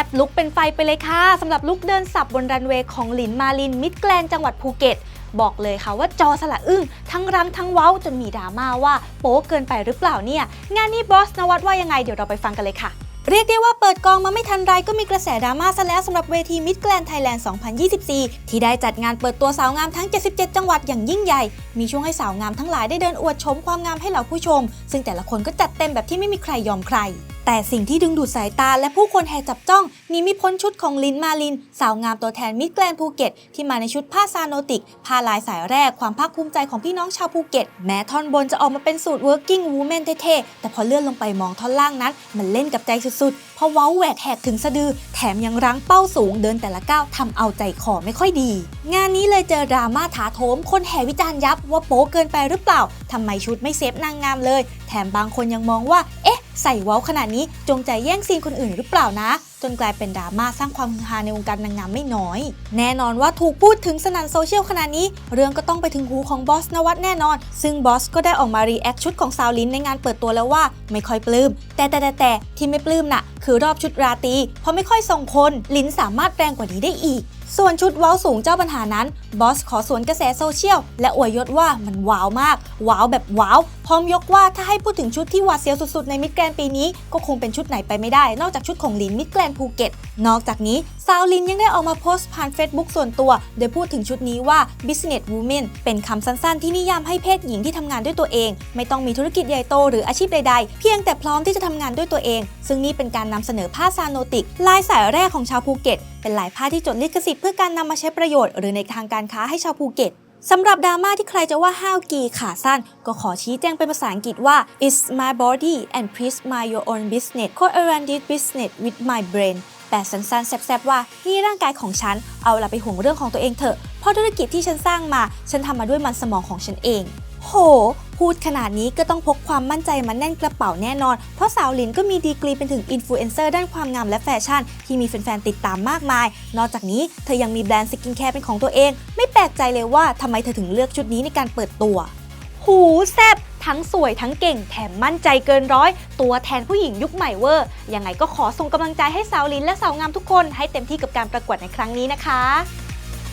แซบลุกเป็นไฟไปเลยค่ะสำหรับลุกเดินสับบนรันเวย์ของหลินมาลินมิดแกลนจังหวัดภูเก็ต บอกเลยค่ะว่าจอสละอึ้งทั้งรังทั้งเว้าจนมีดราม่าว่าโป๊เกินไปหรือเปล่าเนี่ย งานนี้บอสนวัดว่ายังไงเดี๋ยวเราไปฟังกันเลยค่ะเรียกได้ว่าเปิดกองมาไม่ทันไรก็มีกระแสดราม่าซะแล้วสำหรับเวทีมิดแกลนไทยแลนด์ 2024 ที่ได้จัดงานเปิดตัวสาวงามทั้ง 77 จังหวัดอย่างยิ่งใหญ่ มีช่วงให้สาวงามทั้งหลายได้เดินอวดชมความงามให้เหล่าผู้ชม ซึ่งแต่ละคนก็จัดเต็มแบบที่ไม่มีใครยอมใคร แต่สิ่งที่ดึงดูดสายตาและผู้คนแห่จับจ้องหนีไม่พ้นชุดของลินมาลิน สาวงามตัวแทนมิดแกลนภูเก็ต ที่มาในชุดผ้าซาโนติก ผ้าลายสายแรกความภาคภูมิใจของพี่น้องชาวภูเก็ต แม้ท่อนบนจะออกมาเป็นสูตร working woman เท่ๆ แต่พอเลื่อนลงไปมองท่อนล่างนั้น มันเล่นกับใจสุดๆ เพราะเว้าแหวกแหกถึงสะดือ แถมยังรั้งเป้าสูงเดินแต่ละก้าวทำเอาใจคอไม่ค่อยดี งานนี้เลยเจอดราม่าถาโถม คนแห่วิจารณ์ยับว่าโป๊เกินไปหรือเปล่าทำไมชุดไม่เซฟนางงามเลย แถมบางคนยังมองว่าเอ๊ะ ใส่เว้าขนาดนี้จงใจแย่งซีนคนอื่นหรือเปล่านะ จนกลายเป็นดราม่าสร้างความฮือฮาในวงการนางงามไม่น้อย แน่นอนว่าถูกพูดถึงสนั่นโซเชียลขนาดนี้ เรื่องก็ต้องไปถึงหูของบอสนวัตแน่นอน ซึ่งบอสก็ได้ออกมารีแอคชุดของสาวลินในงานเปิดตัวแล้วว่า ไม่ค่อยปลื้ม แต่แต่แต่แต่ที่ไม่ปลื้มน่ะ คือรอบชุดราตรีเพราะไม่ค่อยทรงคนลินสามารถแรงกว่านี้ได้อีก ส่วนชุดว้าวสูงเจ้าปัญหานั้น บอสขอสวนกระแสโซเชียล และอวยยศว่ามันว้าวมาก ว้าวแบบว้าว พร้อมยกว่าถ้าให้พูดถึงชุดที่หวาดเสียวสุดๆ ในมิดแกรนปีนี้ ก็คงเป็นชุดไหนไปไม่ได้ นอกจากชุดของลินมิดแกรนภูเก็ต นอกจากนี้สาวลินยังได้ออกมาโพสต์ผ่าน Facebook ส่วนตัว โดยพูดถึงชุดนี้ว่า business woman เป็นคำสั้นๆ ที่นิยามให้เพศหญิงที่ทำงานด้วยตัวเอง ไม่ต้องมีธุรกิจใหญ่โตหรืออาชีพใดๆ เพียงแต่พร้อมที่จะทำงานด้วยตัวเอง ซึ่งนี่เป็นการนำเสนอผ้าซาโนติกลายสายแรกของชาวภูเก็ต เป็นลายผ้าที่จดลิขสิทธิเพื่อการนำมาใช้ประโยชน์หรือในทางการค้าให้ชาวภูเก็ตสำหรับดราม่าที่ใครจะว่าห้าวกีขาสั้น ก็ขอชี้แจงเป็นภาษาอังกฤษว่า it's my body and please mind your own business cause I run this business with my brain แปลสั้นๆแซบๆว่า นี่ร่างกายของฉัน เอาละไปห่วงเรื่องของตัวเองเถอะ เพราะธุรกิจที่ฉันสร้างมา ฉันทำมาด้วยมันสมองของฉันเอง โห พูดขนาดนี้ก็ต้องพกความมั่นใจมาแน่นกระเป๋าแน่นอน เพราะสาวหลินก็มีดีกรีเป็นถึงอินฟลูเอนเซอร์ด้านความงามและแฟชั่น ที่มีแฟนๆติดตามมากมาย นอกจากนี้เธอยังมีแบรนด์สกินแคร์เป็นของตัวเอง ไม่แปลกใจเลยว่าทำไมเธอถึงเลือกชุดนี้ในการเปิดตัว หูแซบทั้งสวยทั้งเก่งแถมมั่นใจเกินร้อย ตัวแทนผู้หญิงยุคใหม่เวอร์ ยังไงก็ขอส่งกำลังใจให้สาวลินและสาวงามทุกคนให้เต็มที่กับการประกวดในครั้งนี้นะคะ